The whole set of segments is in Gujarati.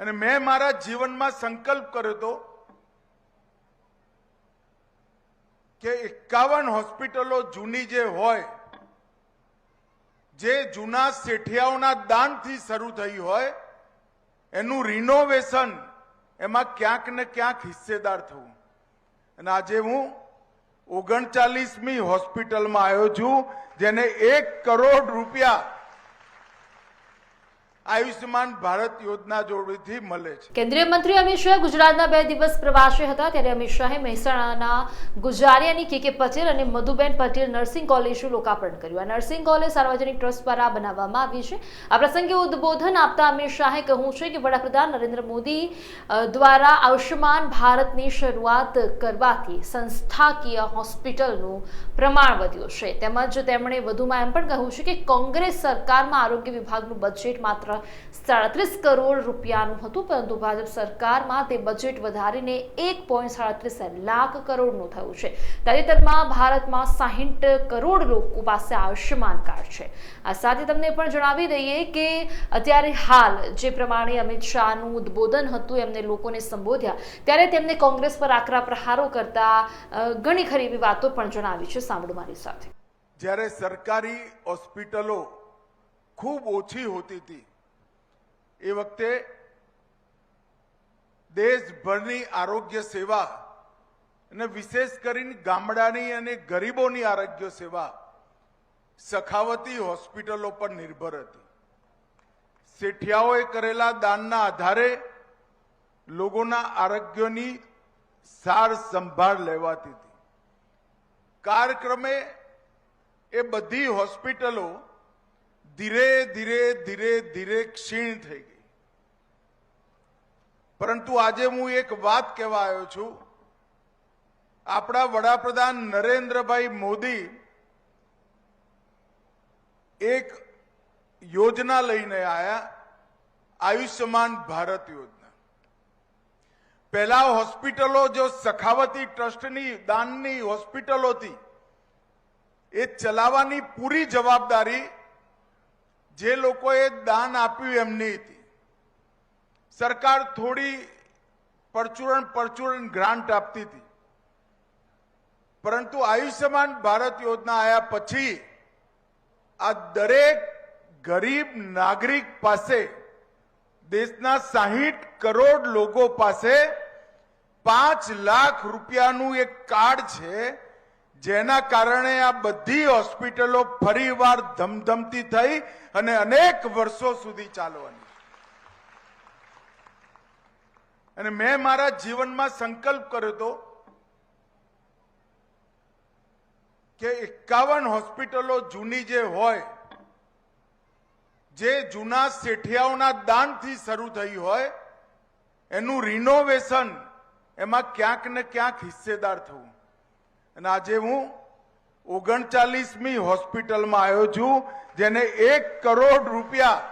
અને મેં મારા જીવનમાં સંકલ્પ કર્યો હતો કે એકાવન હોસ્પિટલો જૂની જે હોય, જે જૂના શેઠિયાઓના દાનથી શરૂ થઈ હોય, એનું રિનોવેશન એમાં ક્યાંક ને ક્યાંક હિસ્સેદાર થવું. અને આજે હું ઓગણચાલીસમી હોસ્પિટલમાં આવ્યો છું, જેને એક કરોડ રૂપિયા આયુષ્યમાન ભારત યોજના જોડેથી મળે છે. કેન્દ્રીય મંત્રી અમિત શાહ ગુજરાતના બે દિવસ પ્રવાસે હતા, ત્યારે અમિત શાહે મહેસાણાના ગુજારિયાની કે કે પટેલ અને મધુબેન પટેલ નર્સિંગ કોલેજનું લોકાર્પણ કર્યું. આ નર્સિંગ કોલેજ સાર્વજનિક ટ્રસ્ટ દ્વારા બનાવવામાં આવી છે. આ પ્રસંગે ઉદ્બોધન આપતા અમિત શાહે કહ્યું છે કે વડાપ્રધાન નરેન્દ્ર મોદી દ્વારા આયુષ્યમાન ભારતની શરૂઆત કરવાથી સંસ્થાકીય હોસ્પિટલનું પ્રમાણ વધ્યું છે. તેમજ તેમણે વધુમાં એમ પણ કહ્યું છે કે કોંગ્રેસ સરકારમાં આરોગ્ય વિભાગનું બજેટ માત્ર સાડત્રીસ કરોડ રૂપિયાનું હતું, પરંતુ ભાજપ સરકારમાં તે બજેટ વધારીને એક પોઈન્ટ સાડત્રીસ લાખ કરોડનું થયું છે. તાજેતરમાં ભારતમાં સાહીઠ કરોડ લોકો પાસે આયુષ્યમાન કાર્ડ છે. આ સાથે તમને પણ જણાવી દઈએ કે અત્યારે હાલ જે પ્રમાણે અમિત શાહનું ઉદ્બોધન હતું, એમને લોકોને સંબોધ્યા, ત્યારે તેમને કોંગ્રેસ પર આકરા પ્રહારો કરતા ઘણી ખરી એવી વાતો પણ જણાવી છે. સાંભળો મારી સાથે. જ્યારે સરકારી હોસ્પિટલો ખૂબ ઓછી હોતી હતી એ વખતે દેશભરની આરોગ્ય સેવા અને વિશેષ કરીને ગામડાની અને ગરીબોની આરોગ્ય સેવા સખાવતી હોસ્પિટલો પર નિર્ભર હતી. શેઠિયાઓએ કરેલા દાનના આધારે લોકોના આરોગ્યની સાર સંભાળ લેવાતી હતી. કાર્યક્રમે એ બધી હોસ્પિટલો ધીરે ધીરે ધીરે ધીરે ક્ષીણ થઈ ગઈ. પરંતુ આજે હું એક વાત કહેવા આવ્યો છું. આપણા વડાપ્રધાન નરેન્દ્રભાઈ મોદી એક યોજના લઈને આયા, આયુષ્યમાન ભારત યોજના. પહેલા હોસ્પિટલો જો સખાવતી ટ્રસ્ટની, દાનની હોસ્પિટલો હતી એ ચલાવવાની પૂરી જવાબદારી જે લોકોએ દાન આપ્યું એમની હતી. સરકાર થોડી પરચુરણ પરચુરણ ગ્રાન્ટ આપતી હતી. પરંતુ આયુષ્યમાન ભારત યોજના આવ્યા પછી આ દરેક ગરીબ નાગરિક પાસે, દેશના સાહીઠ કરોડ લોકો પાસે પાંચ લાખ રૂપિયાનું એક કાર્ડ છે, જેના કારણે આ બધી હોસ્પિટલો ફરીવાર ધમધમતી થઈ અને અનેક વર્ષો સુધી ચાલવાની. અને મેં મારા જીવનમાં સંકલ્પ કર્યો હતો કે એકાવન હોસ્પિટલો જૂની જે હોય, જે જૂના શેઠિયાઓના દાનથી શરૂ થઈ હોય, એનું રિનોવેશન એમાં ક્યાંક ને ક્યાંક હિસ્સેદાર થવું. અને આજે હું ઓગણચાલીસમી હોસ્પિટલમાં આવ્યો છું, જેને એક કરોડ રૂપિયા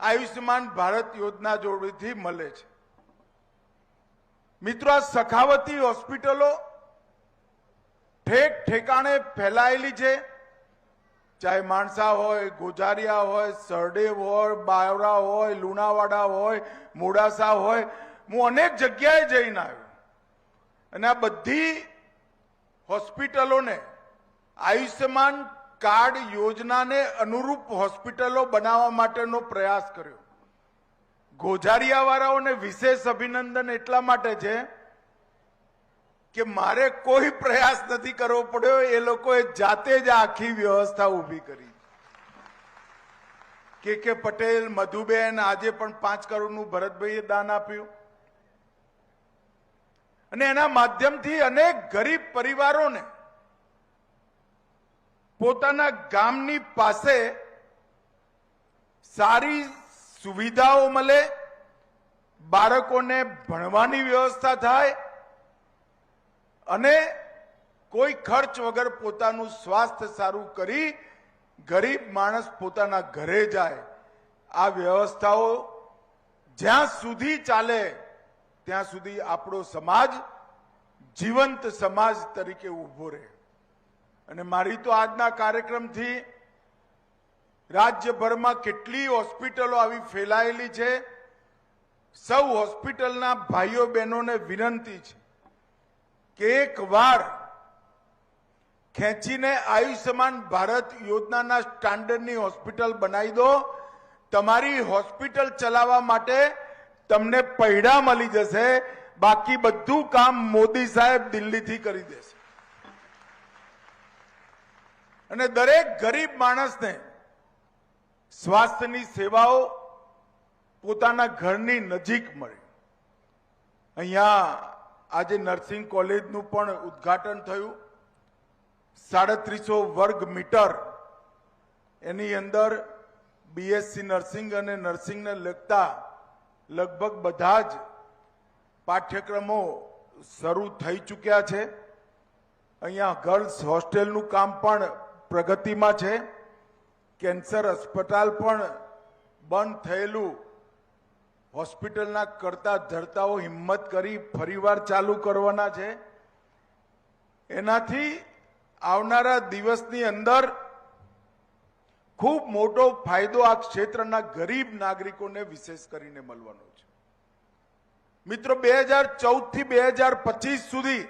આયુષ્યમાન ભારત યોજના જોડેથી મળે છે. મિત્રો, આ સખાવતી હોસ્પિટલો ઠેક ઠેકાણે ફેલાયેલી છે. ચાહે માણસા હોય, ગોજારિયા હોય, સરડેવ હોય, બાવરા હોય, લુણાવાડા હોય, મોડાસા હોય, હું અનેક જગ્યાએ જઈને આવ્યો. અને આ બધી હોસ્પિટલોને આયુષ્યમાન કાર્ડ યોજનાને અનુરૂપ હોસ્પિટલો બનાવવા માટેનો પ્રયાસ કર્યો. ગોઝારિયાવાળાઓને વિશેષ અભિનંદન એટલા માટે છે કે મારે કોઈ પ્રયાસ નથી કરવો પડ્યો, એ લોકોએ જાતે જ આખી વ્યવસ્થા ઊભી કરી. કે કે પટેલ, મધુબેન આજે પણ પાંચ કરોડનું ભરતભાઈએ દાન આપ્યું. અને એના માધ્યમથી અનેક ગરીબ પરિવારોને પોતાના ગામની પાસે સારી સુવિધાઓ મળે, બાળકોને ભણવાની વ્યવસ્થા થાય અને કોઈ ખર્ચ વગર પોતાનું સ્વાસ્થ્ય સારું કરી ગરીબ માણસ પોતાના ઘરે જાય. આ વ્યવસ્થાઓ જ્યાં સુધી ચાલે, ત્યાં સુધી આપણો સમાજ જીવંત સમાજ તરીકે ઊભો રહે. અને મારી તો આજના કાર્યક્રમથી રાજ્યભરમાં કેટલી હોસ્પિટલો આવી ફેલાયેલી છે. સૌ હોસ્પિટલના ભાઈઓ બહેનોને વિનંતી છે કે એક વાર ખેંચીને આયુષ્યમાન ભારત યોજનાના સ્ટાન્ડર્ડની હોસ્પિટલ બનાવી દો. તમારી હોસ્પિટલ ચલાવવા માટે તમને પૈડા મળી જશે. બાકી બધું કામ મોદી સાહેબ દિલ્હીથી કરી દેશે. અને દરેક ગરીબ માણસને સ્વાસ્થ્યની સેવાઓ પોતાના ઘરની નજીક મળે. અહીંયા આજે નર્સિંગ કોલેજનું પણ ઉદ્ઘાટન થયું. સાડત્રીસો વર્ગ મીટર એની અંદર બીએસસી નર્સિંગ અને નર્સિંગને લગતા લગભગ બધા જ પાઠ્યક્રમો શરૂ થઈ ચૂક્યા છે. અહીંયા ગર્લ્સ હોસ્ટેલનું કામ પણ પ્રગતિમાં છે. કેન્સર અસ્પતાલ પણ બંધ થયેલું. હોસ્પિટલના કરતા ધરતાઓ હિંમત કરી ફરીવાર ચાલુ કરવાના છે. એનાથી આવનારા દિવસની અંદર ખૂબ મોટો ફાયદો આ ક્ષેત્રના ગરીબ નાગરિકોને વિશેષ કરીને મળવાનો છે. મિત્રો, બે હજાર ચૌદથી બે હજાર પચીસ સુધી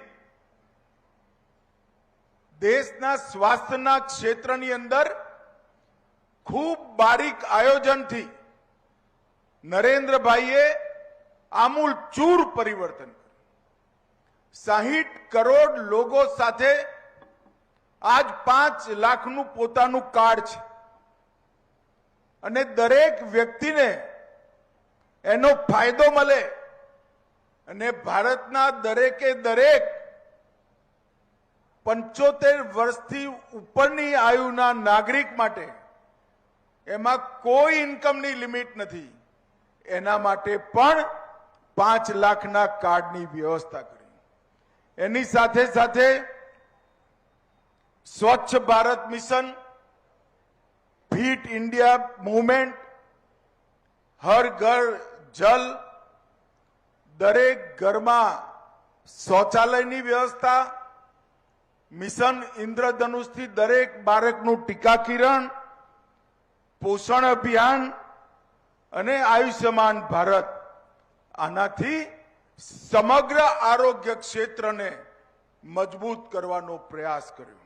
દેશના સ્વાસ્થ્યના ક્ષેત્રની અંદર ખૂબ બારીક આયોજનથી નરેન્દ્રભાઈએ આમૂલ ચૂર પરિવર્તન કર્યું. સાહીઠ કરોડ લોકો સાથે આજ પાંચ લાખનું પોતાનું કાર્ડ છે. અને દરેક વ્યક્તિને એનો ફાયદો મળે અને ભારતના દરેકે દરેક પંચોતેર વર્ષથી ઉપરની આયુના નાગરિક માટે એમાં કોઈ ઇન્કમની લિમિટ નથી. એના માટે પણ પાંચ લાખના કાર્ડની વ્યવસ્થા કરી. એની સાથે સાથે Swachh Bharat mission, fit India movement, Har Ghar Jal, દરેક ઘરમાં શૌચાલયની વ્યવસ્થા મિશન ઇન્દ્રધનુષથી દરેક બાળકનું ટીકા કિરણ પોષણ અભિયાન અને આયુષ્યમાન ભારત. આનાથી સમગ્ર આરોગ્ય ક્ષેત્રને મજબૂત કરવાનો પ્રયાસ કર્યો.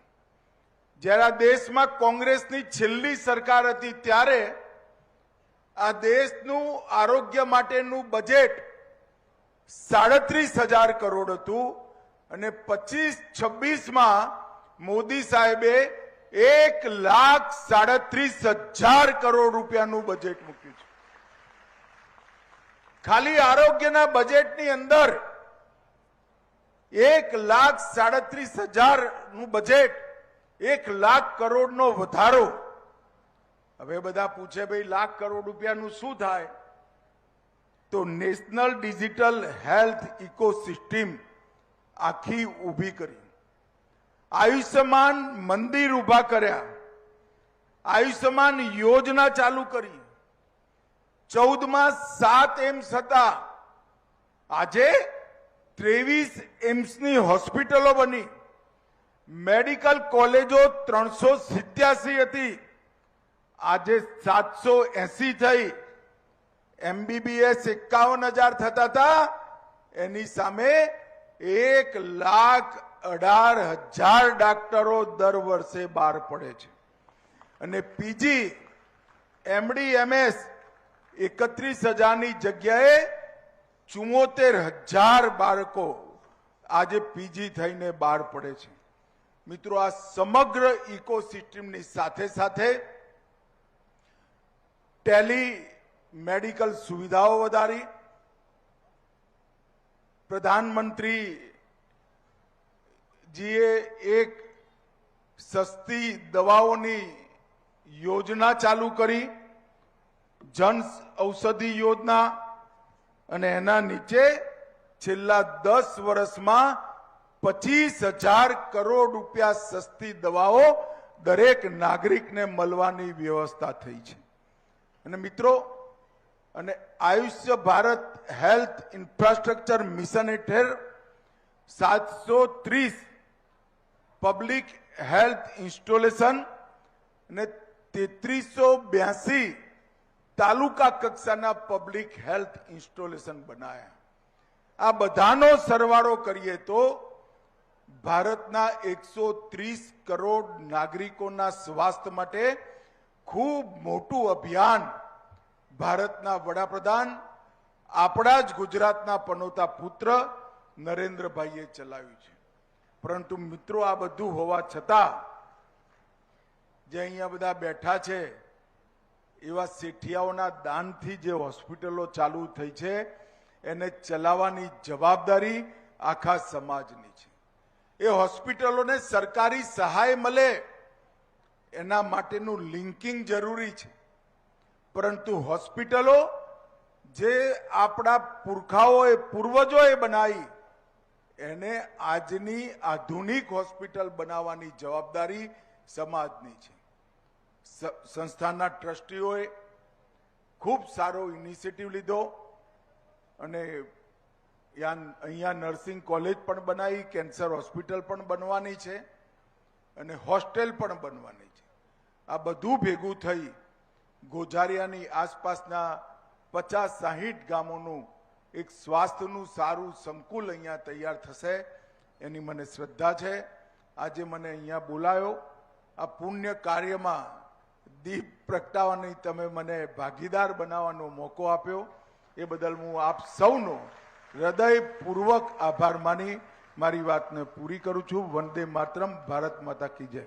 જ્યારે દેશમાં કોંગ્રેસની છેલ્લી સરકાર હતી ત્યારે આ દેશનું આરોગ્ય માટેનું બજેટ સાડત્રીસ હજાર કરોડ હતું. અને પચીસ છવ્વીસમાં મોદી સાહેબે એક લાખ સાડત્રીસ હજાર કરોડ રૂપિયાનું બજેટ મૂક્યું છે. ખાલી આરોગ્યના બજેટની અંદર એક લાખ સાડત્રીસ હજારનું બજેટ એક લાખ કરોડનો વધારો. હવે બધા પૂછે ભાઈ, લાખ કરોડ રૂપિયાનું શું થાય? તો નેશનલ ડિજિટલ હેલ્થ ઇકોસિસ્ટમ આખી ઊભી કરી. આયુષ્યમાન મંદિર ઊભા કર્યા. આયુષ્યમાન યોજના ચાલુ કરી. ચૌદમાં સાત એમ્સ હતા આજે ત્રેવીસ એમ્સની હોસ્પિટલો બની. મેડિકલ કોલેજો ત્રણસો સિત્યાસી હતી. આજે સાતસો એસી થઈ. એમબીબીએસ એકાવન હજાર થતા હતા. એની સામે એક લાખ અઢાર હજાર ડાક્ટરો દર વર્ષે બહાર પડે છે. અને પીજી, એમડી, એમએસ એકત્રીસ હજારની જગ્યાએ ચુમ્મોતેર હજાર બાળકો આજે પીજી થઈને બહાર પડે છે. મિત્રો, આ સમગ્ર ઇકોસિસ્ટમની સાથે સાથે ટેલી મેડિકલ સુવિધાઓ વધારી પ્રધાનમંત્રી જીએ એક સસ્તી દવાઓની યોજના ચાલુ કરી. જન ઔષધિ યોજના અને એના નીચે છેલ્લા દસ વર્ષમાં પચીસ હજાર કરોડ રૂપિયા સસ્તી દવાઓ દરેક નાગરિકને મળવાની વ્યવસ્થા થઈ છે. અને મિત્રો અને આયુષ્ય ભારત હેલ્થ ઇન્ફ્રાસ્ટ્રક્ચર મિશન હેઠળ સાતસો ત્રીસ પબ્લિક હેલ્થ ઇન્સ્ટોલેશન અને તેત્રીસો બ્યાસી તાલુકા કક્ષાના પબ્લિક હેલ્થ ઇન્સ્ટોલેશન બનાયા. આ બધાનો સરવાળો કરીએ તો ભારતના એકસો ત્રીસ કરોડ નાગરિકોના સ્વાસ્થ્ય માટે ખૂબ મોટું અભિયાન ભારતના વડાપ્રધાન, આપણા જ ગુજરાતના પનોતા પુત્ર નરેન્દ્રભાઈએ ચલાવ્યું છે. પરંતુ મિત્રો, આ બધું હોવા છતાં જે અહીંયા બધા બેઠા છે, એવા શેઠિયાઓના દાનથી જે હોસ્પિટલો ચાલુ થઈ છે, એને ચલાવવાની જવાબદારી આખા સમાજની છે. એ હોસ્પિટલોને સરકારી સહાય મળે, એના માટેનું લિંકિંગ જરૂરી છે. પરંતુ હોસ્પિટલો જે આપણા પુરખાઓએ પૂર્વજોએ બનાવી, એને આજની આધુનિક હોસ્પિટલ બનાવવાની જવાબદારી સમાજની છે. સંસ્થાના ટ્રસ્ટીઓએ ખૂબ સારો ઇનિશિયેટિવ લીધો અને અહીંયા નર્સિંગ કોલેજ પણ બનાવી, કેન્સર હોસ્પિટલ પણ બનવાની છે અને હોસ્ટેલ પણ બનવાની છે. આ બધું ભેગું થઈ ગોઝારિયાની આસપાસના પચાસ સાહીઠ ગામોનું એક સ્વાસ્થ્યનું સારું સંકુલ અહીંયા તૈયાર થશે. એની મને શ્રદ્ધા છે. આજે મને અહીંયા બોલાયો. આ પુણ્ય કાર્યમાં દીપ પ્રગટાવવાની તમે મને ભાગીદાર બનાવવાનો મોકો આપ્યો. એ બદલ હું આપ સૌનો હૃદયપૂર્વક આભાર માની મારી વાતને પૂરી કરું છું. વંદે માતરમ, ભારત માતા કી જય.